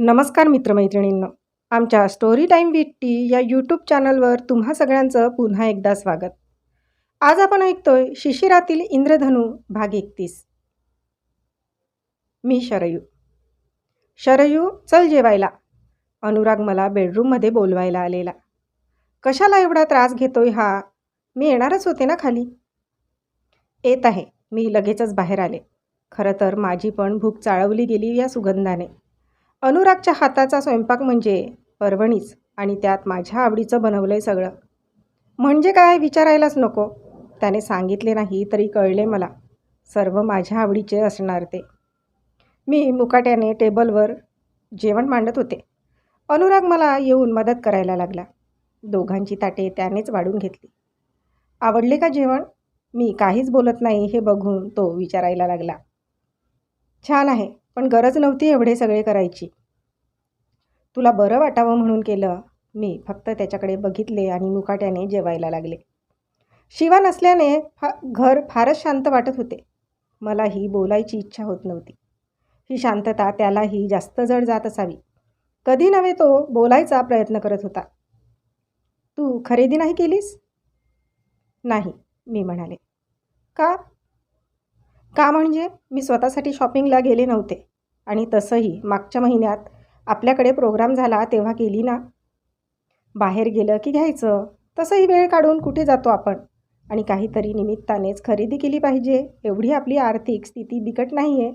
नमस्कार मित्रमैत्रिणींनो. आमच्या स्टोरी टाईम विथ टी या यूट्यूब चॅनलवर तुम्हा सगळ्यांचं पुन्हा एकदा स्वागत. आज आपण ऐकतोय शिशिरातील इंद्रधनू भाग एकतीस. मी शरयू. शरयू चल जेवायला. अनुराग मला बेडरूममध्ये बोलवायला आलेला. कशाला एवढा त्रास घेतोय हा? मी येणारच होते ना खाली? येत आहे. मी लगेचच बाहेर आले. खरं तर माझी पण भूक चाळवली गेली या सुगंधाने. अनुरागच्या हाताचा स्वयंपाक म्हणजे परवणीच आणि त्यात माझ्या आवडीचं बनवलं आहे सगळं. म्हणजे काय विचारायलाच नको. त्याने सांगितले नाही तरी कळले मला. सर्व माझ्या आवडीचे असणार ते. मी मुकाट्याने टेबलवर जेवण मांडत होते. अनुराग मला येऊन मदत करायला लागला. दोघांची ताटे त्यानेच वाढून घेतली. आवडले का जेवण? मी काहीच बोलत नाही हे बघून तो विचारायला लागला. छान आहे पण गरज नव्हती एवढे सगळे करायची. तुला बरं वाटावं म्हणून केलं. मी फक्त त्याच्याकडे बघितले आणि मुकाट्याने जेवायला लागले. शिवा नसल्याने फा घर फारच शांत वाटत होते. मलाही बोलायची इच्छा होत नव्हती. ही शांतता त्यालाही जास्त जड जात असावी. कधी नव्हे तो बोलायचा प्रयत्न करत होता. तू खरेदी नाही केलीस? नाही मी म्हणाले. का? का म्हणजे? मी स्वतःसाठी शॉपिंगला गेले नव्हते. आणि तसंही मागच्या महिन्यात आपल्याकडे प्रोग्राम झाला तेव्हा केली ना. बाहेर गेलं की घ्यायचं. तसंही वेळ काढून कुठे जातो आपण? आणि काहीतरी निमित्तानेच खरेदी केली पाहिजे. एवढी आपली आर्थिक स्थिती बिकट नाही आहे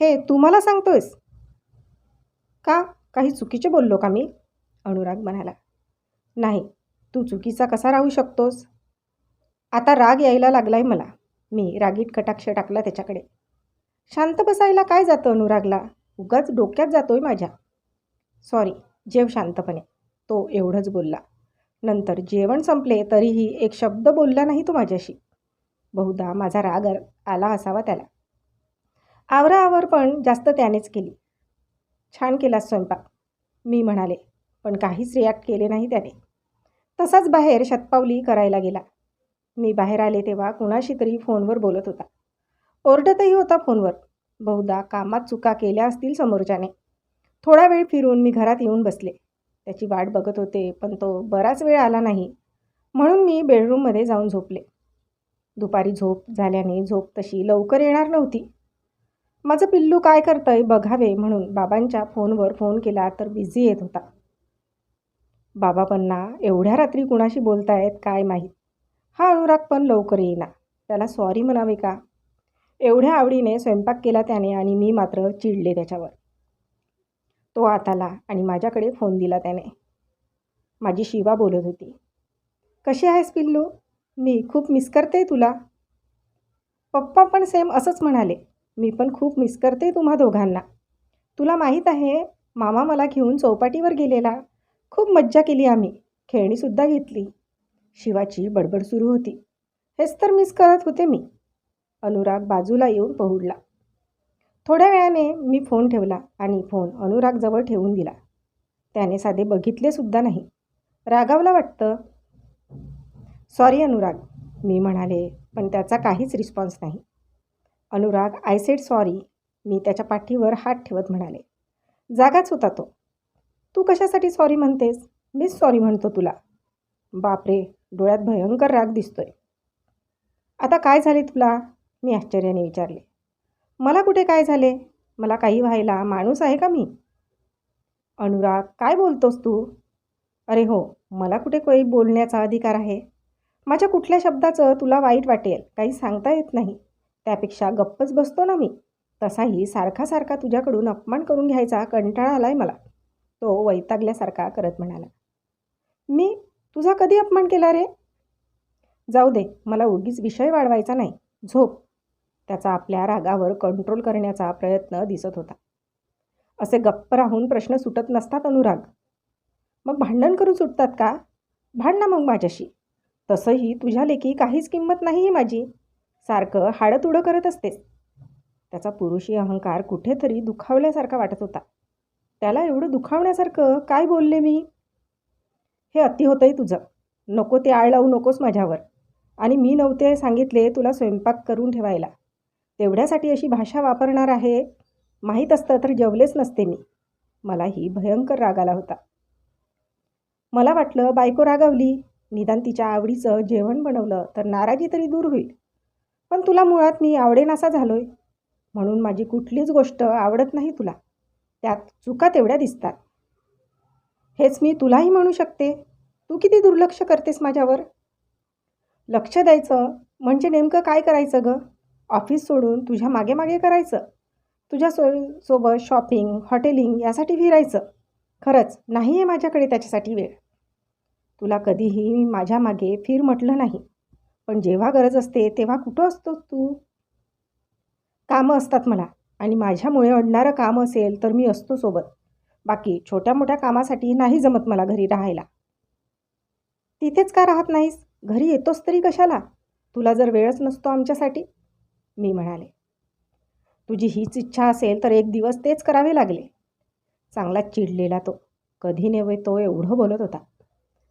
हे तू मला सांगतोयस? का? काही चुकीचे बोललो का मी? अनुराग म्हणाला. नाही तू चुकीचा कसा राहू शकतोस? आता राग यायला लागलाय मला. मी रागीट कटाक्ष टाकला त्याच्याकडे. शांत बसायला काय जातं अनुरागला? उगाच डोक्यात जातोय माझ्या. सॉरी जेव शांतपणे. तो एवढंच बोलला. नंतर जेवण संपले तरीही एक शब्द बोलला नाही तो माझ्याशी. बहुधा माझा राग आला असावा त्याला. आवरा आवर पण जास्त त्यानेच केली. छान केला स्वयंपाक. मी म्हणाले पण काहीच रिॲक्ट केले नाही त्याने. तसाच बाहेर शतपावली करायला गेला. मी बाहेर आले तेव्हा कुणाशी तरी फोनवर बोलत होता. ओरडतही होता फोनवर. बहुधा कामात चुका केल्या असतील समोरच्याने. थोडा वेळ फिरून मी घरात येऊन बसले. त्याची वाट बघत होते पण तो बराच वेळ आला नाही. म्हणून मी बेडरूममध्ये जाऊन झोपले. दुपारी झोप झाल्याने झोप तशी लवकर येणार नव्हती. माझं पिल्लू काय करतंय बघावे म्हणून बाबांच्या फोनवर फोन केला तर बिझी येत होता. बाबा पन्ना एवढ्या रात्री कुणाशी बोलतायत काय माहीत? हा अनुराग पण लवकर येईना. त्याला सॉरी म्हणावे का? एवढ्या आवडीने स्वयंपाक केला त्याने आणि मी मात्र चिडले त्याच्यावर. तो आत आला आणि माझ्याकडे फोन दिला त्याने. माझी शिवा बोलत होती. कशी आहेस पिल्लू? मी खूप मिस करते तुला. पप्पा पण सेम असंच म्हणाले. मी पण खूप मिस करते तुम्हा दोघांना. तुला माहीत आहे मामा मला घेऊन चौपाटीवर गेलेला. खूप मज्जा केली आम्ही. खेळणीसुद्धा घेतली. शिवाची बडबड सुरू होती. हेच तर मिस करत होते मी. अनुराग बाजूला येऊन पहुडला. थोड्या वेळाने मी फोन ठेवला आणि फोन अनुरागजवळ ठेवून दिला. त्याने साधे बघितलेसुद्धा नाही. रागावला वाटतं. सॉरी अनुराग मी म्हणाले पण त्याचा काहीच रिस्पॉन्स नाही. अनुराग आय सेड सॉरी मी त्याच्या पाठीवर हात ठेवत म्हणाले. जागाच होता तो. तू कशासाठी सॉरी म्हणतेस? मीच सॉरी म्हणतो तुला. बापरे डोळ्यात भयंकर राग दिसतोय. आता काय झाले तुला? मी आश्चर्याने विचारले. मला कुठे काय झाले? मला काही व्हायला माणूस आहे का मी? अनुराग काय बोलतोस तू? अरे हो मला कुठे काही बोलण्याचा अधिकार आहे? माझ्या कुठल्या शब्दाचं तुला वाईट वाटेल काही सांगता येत नाही. त्यापेक्षा गप्पच बसतो ना मी. तसाही सारखा सारखा तुझ्याकडून अपमान करून घ्यायचा कंटाळा आलाय मला. तो वैतागल्यासारखा करत म्हणाला. मी तुझा कधी अपमान केला रे? जाऊ दे मला उगीच विषय वाढवायचा नाही. झोप. त्याचा आपल्या रागावर कंट्रोल करण्याचा प्रयत्न दिसत होता. असे गप्प राहून प्रश्न सुटत नसतात अनुराग. मग भांडण करून सुटतात का? भांड ना मग माझ्याशी. तसंही तुझ्या लेखी काहीच किंमत नाही माझी. सारखं हाडं तुडं करत असतेस. त्याचा पुरुषी अहंकार कुठेतरी दुखावल्यासारखा वाटत होता. त्याला एवढं दुखावण्यासारखं काय बोलले मी? हे अति होतंय तुझं. नको ते आळ लावू नकोस माझ्यावर. आणि मी नव्हते सांगितले तुला स्वयंपाक करून ठेवायला. तेवढ्यासाठी अशी भाषा वापरणार आहे? माहीत असतं तर जेवलेच नसते मी. मलाही भयंकर राग आला होता. मला वाटलं बायको रागावली. निदान तिच्या आवडीचं जेवण बनवलं तर नाराजी तरी दूर होईल. पण तुला मुळात मी आवडेनासा झालोय. म्हणून माझी कुठलीच गोष्ट आवडत नाही तुला. त्यात चुका तेवढ्या दिसतात. हेच मी तुलाही म्हणू शकते. तू किती दुर्लक्ष करतेस माझ्यावर? लक्ष द्यायचं म्हणजे नेमकं काय करायचं गं? ऑफिस सोडून तुझ्या मागे मागे करायचं? तुझ्या सो सोबत शॉपिंग हॉटेलिंग यासाठी फिरायचं? खरंच नाही आहे माझ्याकडे त्याच्यासाठी वेळ. तुला कधीही मी माझ्या मागे फिर म्हटलं नाही. पण जेव्हा गरज असते तेव्हा कुठं असतोस तू? कामं असतात मला आणि माझ्यामुळे अडणारं काम असेल तर मी असतो सोबत. बाकी छोट्या मोठ्या कामासाठी नाही जमत मला घरी राहायला. तिथेच का राहत नाहीस? घरी येतोस तरी कशाला? तुला जर वेळच नसतो आमच्यासाठी? मी म्हणाले. तुझी हीच इच्छा असेल तर एक दिवस तेच करावे लागले. चांगला चिडलेला तो. कधी नेवे तो एवढं बोलत होता.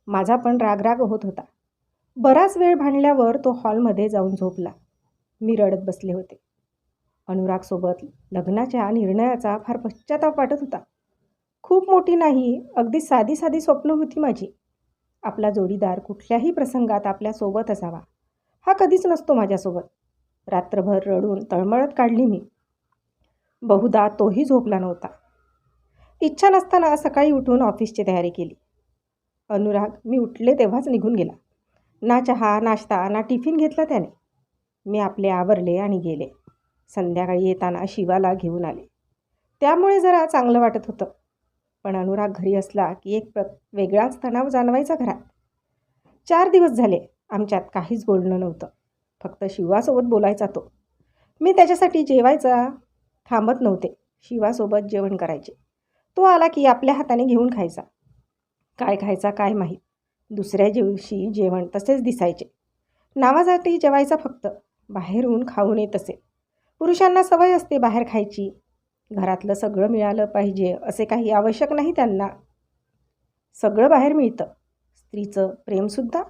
माझा पण रागराग होत होता. बराच वेळ भांडल्यावर तो हॉलमध्ये जाऊन झोपला. मी रडत बसले होते. अनुरागसोबत लग्नाच्या निर्णयाचा फार पश्चाताप वाटत होता. खूप मोठी नाही अगदी साधी साधी स्वप्न होती माझी. आपला जोडीदार कुठल्याही प्रसंगात आपल्यासोबत असावा. हा कधीच नसतो माझ्यासोबत. रात्रभर रडून तळमळत काढली मी. बहुधा तोही झोपला नव्हता. इच्छा नसताना सकाळी उठून ऑफिसची तयारी केली. अनुराग मी उठले तेव्हाच निघून गेला. ना चहा नाश्ता ना टिफिन घेतला त्याने. मी आपले आवरले आणि गेले. संध्याकाळी येताना शिवाला घेऊन आले. त्यामुळे जरा चांगलं वाटत होतं. पण अनुराग घरी असला की एक प्र वेगळाच तणाव जाणवायचा घरात. चार दिवस झाले आमच्यात काहीच बोलणं नव्हतं. फक्त शिवासोबत बोलायचा तो. मी त्याच्यासाठी जेवायचा थांबत नव्हते. शिवासोबत जेवण करायचे. तो आला की आपल्या हाताने घेऊन खायचा. काय खायचा काय माहीत. दुसऱ्या दिवशी जेवण तसेच दिसायचे. नावासाठी जेवायचा फक्त. बाहेरून खाऊन येत असे पुरुषांना सवय असते बाहेर खायची. घरातलं सगळं मिळालं पाहिजे असे काही आवश्यक नाही त्यांना. सगळं बाहेर मिळतं. स्त्रीचं प्रेमसुद्धा?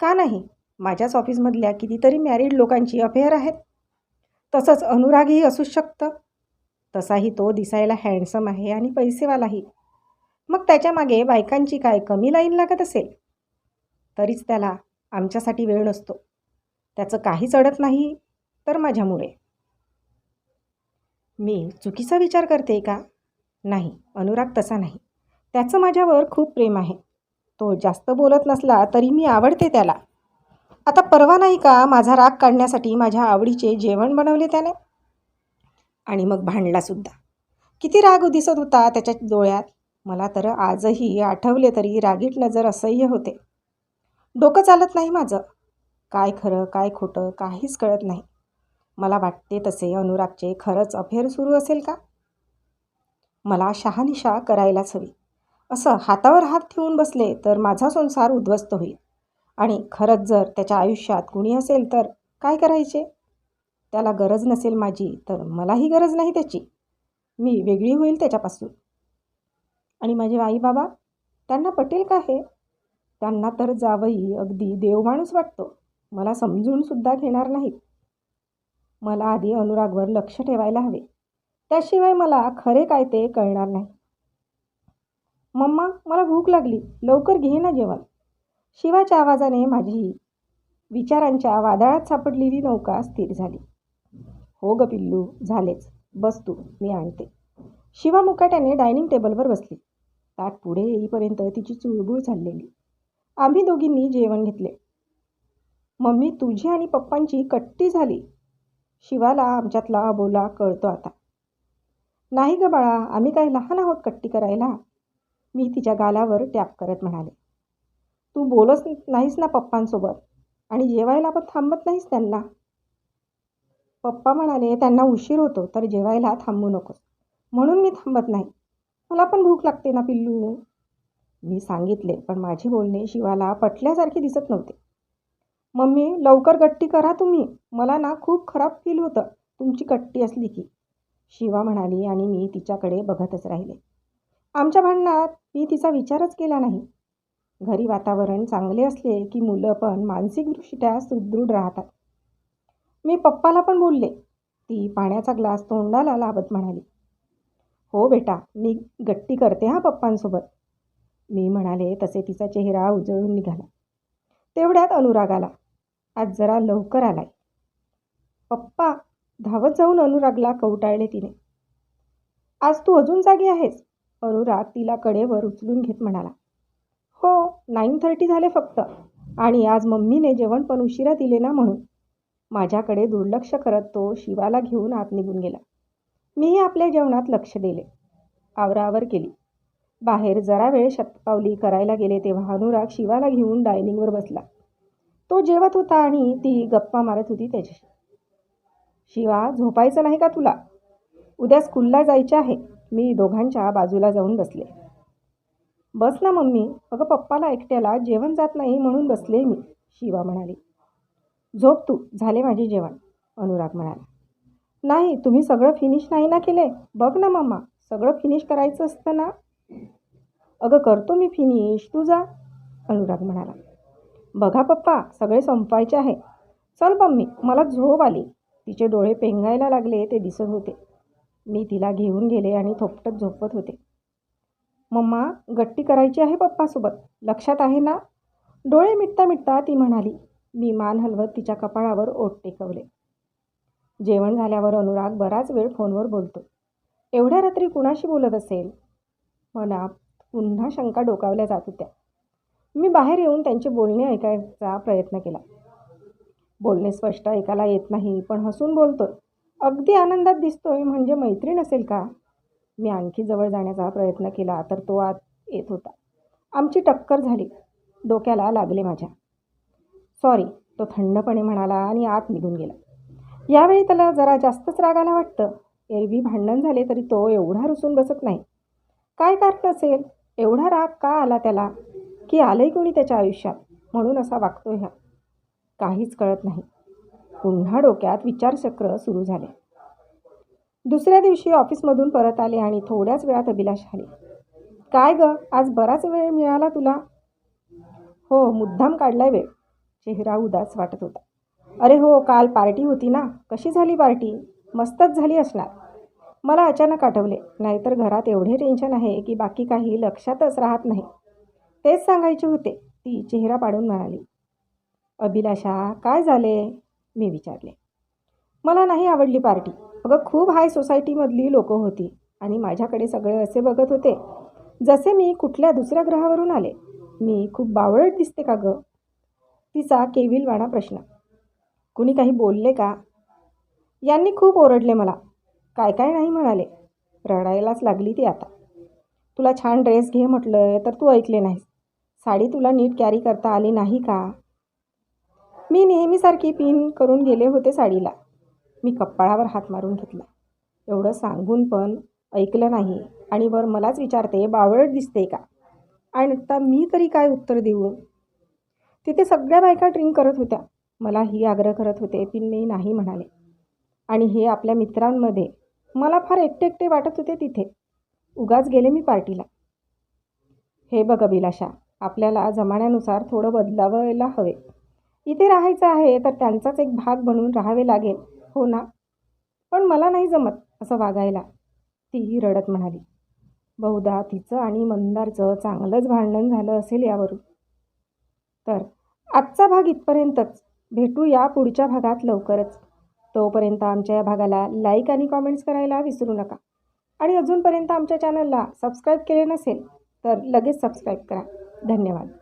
का नाही? माझ्याच ऑफिसमधल्या कितीतरी मॅरिड लोकांची अफेअर आहेत. तसंच अनुरागही असूच शकतं. तसाही तो दिसायला हँडसम आहे आणि पैसेवालाही. मग त्याच्यामागे बायकांची काय कमी लाईन लागत असेल? तरीच त्याला आमच्यासाठी वेळ नसतो. त्याचं काहीच अडत नाही तर माझ्यामुळे. मी चुकीचा विचार करते का? नाही अनुराग तसा नाही. त्याचं माझ्यावर खूप प्रेम आहे. तो जास्त बोलत नसला तरी मी आवडते त्याला. आता परवा नाही का माझा राग काढण्यासाठी माझ्या आवडीचे जेवण बनवले त्याने? आणि मग भांडलासुद्धा किती राग दिसत होता त्याच्या डोळ्यात. मला तर आजही आठवले तरी रागीट नजर असह्य होते. डोकं चालत नाही माझं. काय खरं काय खोटं काहीच कळत नाही. मला वाटते तसे अनुरागचे खरंच अफेअर सुरू असेल का? मला शहानिशा करायलाच हवी. असं हातावर हात ठेवून बसले तर माझा संसार उद्ध्वस्त होईल. आणि खरंच जर त्याच्या आयुष्यात कुणी असेल तर काय करायचे? त्याला गरज नसेल माझी तर मलाही गरज नाही त्याची. मी वेगळी होईल त्याच्यापासून. आणि माझे आई बाबा त्यांना पटेल का हे? त्यांना तर जावई अगदी देवमाणूस वाटतो. मला समजूनसुद्धा घेणार नाहीत. मला आधी अनुरागवर लक्ष ठेवायला हवे. त्याशिवाय मला खरे काय ते कळणार नाही. मम्मा मला भूक लागली. लवकर घे ना जेवण. शिवाच्या आवाजाने माझी विचारांच्या वादळात सापडलेली नौका स्थिर झाली. हो ग पिल्लू झालेच. बस तू मी आणते. शिवा मुकाट्याने डायनिंग टेबलवर बसली. ताट पुढे येईपर्यंत तिची चुळबुळ चाललेली. आम्ही दोघींनी जेवण घेतले. मम्मी तुझी आणि पप्पांची कट्टी झाली. शिवाला आमच्यातला बोला कळतो आता. नाही ग बाळा आम्ही काय लहान आहोत कट्टी करायला? मी तिच्या गालावर टॅप करत म्हणाले. तू बोलत नाहीस ना पप्पांसोबत? आणि जेवायला पण थांबत नाहीस त्यांना? पप्पा म्हणाले त्यांना उशीर होतो तर जेवायला थांबू नकोस. म्हणून मी थांबत नाही. मला पण भूक लागते ना पिल्लू. मी सांगितले पण माझे बोलणे शिवाला पटल्यासारखे दिसत नव्हते. मम्मी लवकर गट्टी करा तुम्ही. मला ना खूप खराब फील होतं. तुमची कट्टी असली की. शिवा म्हणाली आणि मी तिच्याकडे बघतच राहिले. आमच्या भांडणात मी तिचा विचारच केला नाही. घरी वातावरण चांगले असले की मुलं पण मानसिकदृष्ट्या सुदृढ राहतात. मी पप्पाला पण बोलले. ती पाण्याचा ग्लास तोंडाला लावत म्हणाली. हो बेटा मी गट्टी करते हा पप्पांसोबत. मी म्हणाले तसे तिचा चेहरा उजळून निघाला. तेवढ्यात अनुराग आला. आज जरा लवकर आलाय. पप्पा धावत जाऊन अनुरागला कवटाळले तिने. आज तू अजून जागी आहेस? अनुराग तिला कडेवर उचलून घेत म्हणाला. हो नाईन थर्टी झाले फक्त. आणि आज मम्मीने जेवण पण उशिरा दिले ना म्हणून. माझ्याकडे दुर्लक्ष करत तो शिवाला घेऊन आत निघून गेला. मीही आपल्या जेवणात लक्ष दिले. आवरावर केली. बाहेर जरा वेळ शतपावली करायला गेले तेव्हा अनुराग शिवाला घेऊन डायनिंगवर बसला. तो जेवत होता आणि ती गप्पा मारत होती त्याच्याशी. शिवा झोपायचं नाही का तुला? उद्या स्कूलला जायचे आहे. मी दोघांच्या बाजूला जाऊन बसले. बस ना मम्मी. अगं पप्पाला एकट्याला जेवण जात नाही म्हणून बसले मी शिवा म्हणाली. झोप तू. झाले माझे जेवण अनुराग म्हणाला. नाही तुम्ही सगळं फिनिश नाही ना केले? बघ ना मम्मा सगळं फिनिश करायचं असतं ना? अगं करतो मी फिनिश तू जा अनुराग म्हणाला. बघा पप्पा सगळे संपायचे आहे. चल मम्मी मला झोप आली. तिचे डोळे पेंगायला लागले ते दिसत होते. मी तिला घेऊन गेले आणि थोपटत झोपत होते. मम्मा गट्टी करायची आहे पप्पासोबत? लक्षात आहे ना? डोळे मिटता मिटता ती म्हणाली. मी मान हलवत तिच्या कपाळावर ओठ टेकवले. जेवण झाल्यावर अनुराग बराच वेळ फोनवर बोलतो. एवढ्या रात्री कुणाशी बोलत असेल? मनात पुन्हा शंका डोकावल्या जात होत्या. मी बाहेर येऊन त्यांचे बोलणे ऐकायचा प्रयत्न केला. बोलणे स्पष्ट ऐकायला येत नाही पण हसून बोलतोय. अगदी आनंदात दिसतोय म्हणजे मैत्रीण असेल का? मी आणखी जवळ जाण्याचा प्रयत्न केला तर तो आत येत होता. आमची टक्कर झाली. डोक्याला लागले माझ्या. सॉरी तो थंडपणे म्हणाला आणि आत निघून गेला. यावेळी त्याला जरा जास्तच रागाला वाटतं. एरवी भांडण झाले तरी तो एवढा रुसून बसत नाही. काय कारण असेल? एवढा राग का आला त्याला? की आलंय कोणी त्याच्या आयुष्यात? म्हणून असा वागतो ह्या काहीच कळत नाही. पुन्हा डोक्यात विचारचक्र सुरू झाले. दुसऱ्या दिवशी ऑफिसमधून परत आले आणि थोड्याच वेळात अभिलाष आले. काय ग? आज बराच वेळ मिळाला तुला? हो मुद्दाम काढलाय वेळ. चेहरा उदास वाटत होता. अरे हो काल पार्टी होती ना? कशी झाली पार्टी? मस्तच झाली असणार. मला अचानक आठवले. नाहीतर घरात एवढे टेन्शन आहे की बाकी काही लक्षातच राहत नाही. तेच सांगायचे होते. ती चेहरा पाडून म्हणाली अभिलाषा काय झाले? मी विचारले. मला नाही आवडली पार्टी. अगं खूप हाय सोसायटीमधली लोकं होती आणि माझ्याकडे सगळे असे बघत होते. जसे मी कुठल्या दुसऱ्या ग्रहावरून आले. मी खूप बावळट दिसते का गं? तिचा केविलवाणा प्रश्न. कुणी काही बोलले का? यांनी खूप ओरडले मला. काय काय नाही म्हणाले. रडायलाच लागली ती आता. तुला छान ड्रेस घे म्हटलं तर तू ऐकले नाहीस. साडी तुला नीट कॅरी करता आली नाही का? मी नेहमीसारखी पिन करून गेले होते साडीला. मी कपाळावर हात मारून घेतला. एवढं सांगून पण ऐकलं नाही. आणि वर मलाच विचारते बावळट दिसते का? आणि आता मी तरी काय उत्तर देऊ? तिथे सगळ्या बायका ड्रिंक करत होत्या. मला ही आग्रह करत होते पिन मी नाही म्हणाले. आणि हे आपल्या मित्रांमध्ये. मला फार एकटे एकटे वाटत होते तिथे. उगाच गेले मी पार्टीला. हे बघ अभिलाषा आपल्याला जमान्यानुसार थोडं बदलावायला हवे. इथे राहायचं आहे तर त्यांचाच एक भाग बनून राहावे लागेल हो ना? पण मला नाही जमत असं वागायला. तीही रडत म्हणाली. बहुधा तिचं आणि मंदारचं चांगलंच भांडण झालं असेल यावरून. तर आजचा भाग इथपर्यंतच. भेटू या पुढच्या भागात लवकरच. तोपर्यंत आमच्या या भागाला लाईक आणि कॉमेंट्स करायला विसरू नका. आणि अजूनपर्यंत आमच्या चॅनलला सबस्क्राईब केले नसेल तर लगेच सबस्क्राईब करा. धन्यवाद.